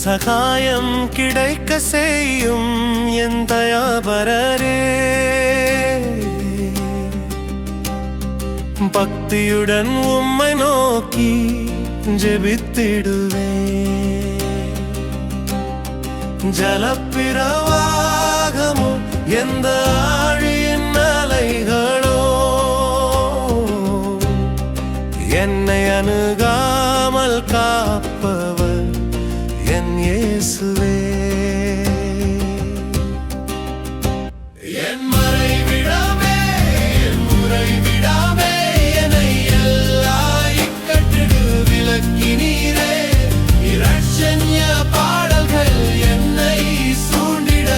சகாயம் கிடைக்க செய்யும் என் தயாபரரே பக்தியுடன் உம்மை நோக்கி ஜெபித்திடுவே ஜலப்பிரவாகமோ எந்த ஆழியின் அலைகளோ என்னை அணுகாமல் காப்பவர் இயேசுவே என் மறைவிடமே, என் உறைவிடமே, என்னை எல்லா இக்கட்டிடு விலக்கினீரே. இரட்சண்ய பாடல்கள் என்னை சூண்டிட,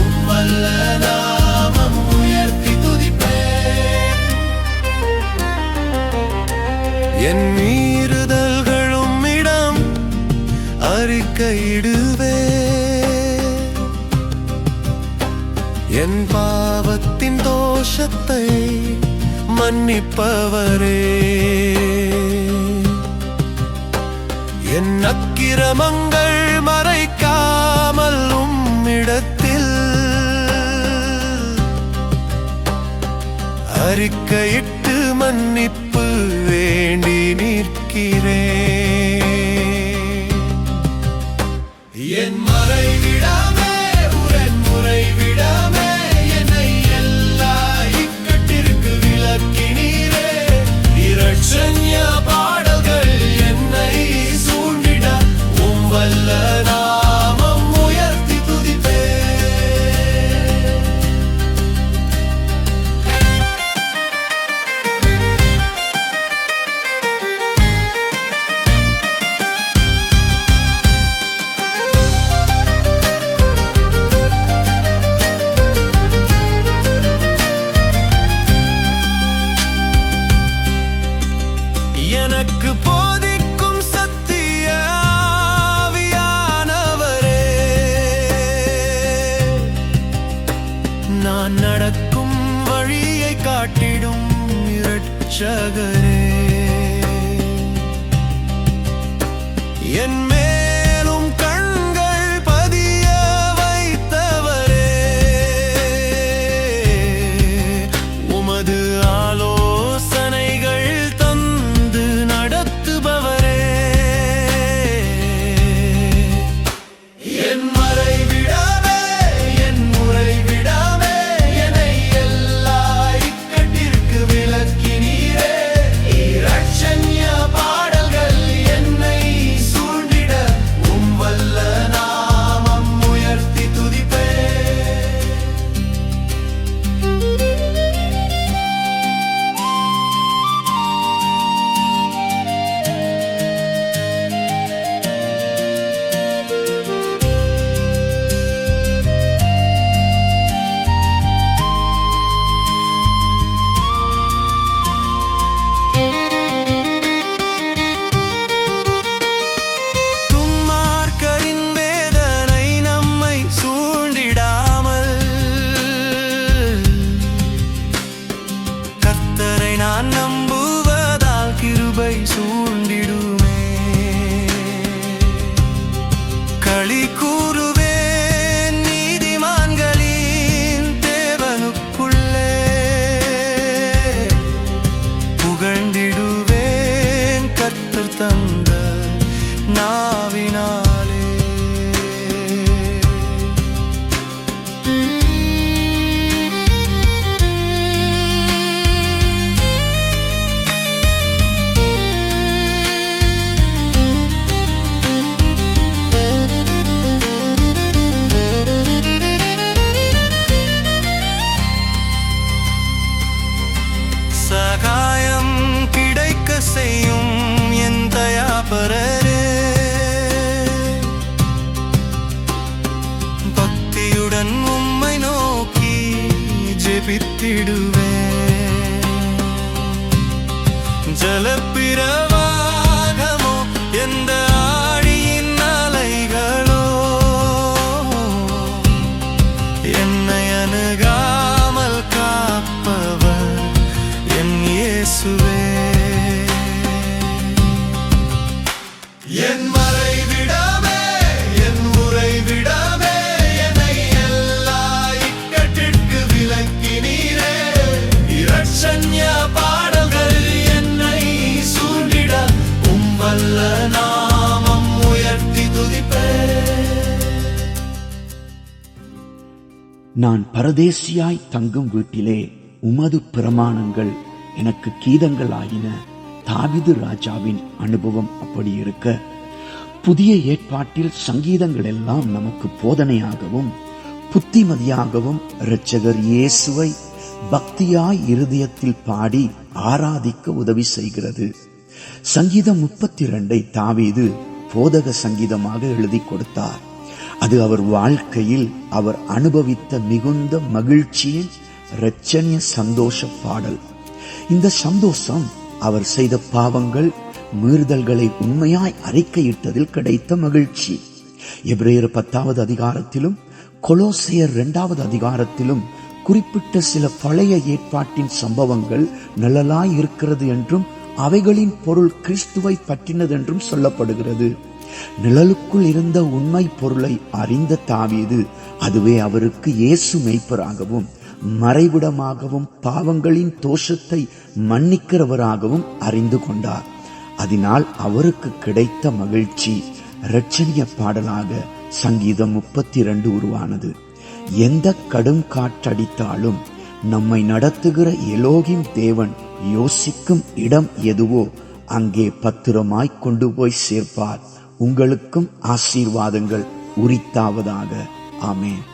உம் வல்ல நாமம் உயர்த்தி துதிப்பேன். என் மீறுதல்களும் அறிக்கையிடுவே என் பாவத்தின் தோஷத்தை மன்னிப்பவரே. என் அக்கிரமங்கள் மறைக்காமல் உம்மிடத்தில் அறிக்கையிட்டு மன்னிப்பு வேண்டி நிற்கிறேன். என் மறைவிடாமே காட்டிடும் இரட்சகரே. tanam ஜெபித்திடுவேன் ஜலப்பிரவா நான் பரதேசியாய் தங்கும் வீட்டிலே உமது பிரமாணங்கள் எனக்கு கீதங்கள் ஆயின தாவிது ராஜாவின் அனுபவம் அப்படி இருக்க. புதிய ஏற்பாட்டில் சங்கீதங்கள் எல்லாம் நமக்கு போதனையாகவும் புத்திமதியாகவும் இரட்சகர் இயேசுவை பக்தியாய் இருதயத்தில் பாடி ஆராதிக்க உதவி செய்கிறது. சங்கீதம் முப்பத்தி இரண்டை தாவீது போதக சங்கீதமாக எழுதி கொடுத்தார். அது அவர் வாழ்க்கையில் அவர் அனுபவித்த மிகுந்த மகிழ்ச்சியின் இரட்சணிய சந்தோஷ பாடல். இந்த சந்தோஷம் அவர் செய்த பாவங்கள் மீறுதல்களை உண்மையாய் அறிக்கையிட்டதில் கிடைத்த மகிழ்ச்சி. எப்ரேயர் பத்தாவது அதிகாரத்திலும் கொலோசையர் இரண்டாவது அதிகாரத்திலும் குறிப்பிட்ட சில பழைய ஏற்பாட்டின் சம்பவங்கள் நிழலாய் இருக்கிறது என்றும் அவைகளின் பொருள் கிறிஸ்துவை பற்றினதென்றும் சொல்லப்படுகிறது. நிழலுக்குள் இருந்த உண்மை பொருளை அறிந்த தாவீது அதுவே அவருக்கு இயேசு மெய்ப்பராகவும் மறைவிடமாகவும் பாவங்களின் தோஷத்தை மன்னிக்கிறவராகவும் அறிந்து கொண்டார். அதனால் அவருக்கு கிடைத்த மகிழ்ச்சி இரட்சணிய பாடலாக சங்கீதம் முப்பத்தி இரண்டு உருவானது. எந்த கடும் காற்றடித்தாலும் நம்மை நடத்துகிற எலோகின் தேவன் யோசிக்கும் இடம் எதுவோ அங்கே பத்திரமாய் கொண்டு போய் சேர்ப்பார். உங்களுக்கும் ஆசீர்வாதங்கள் உரித்தாவதாக. ஆமேன்.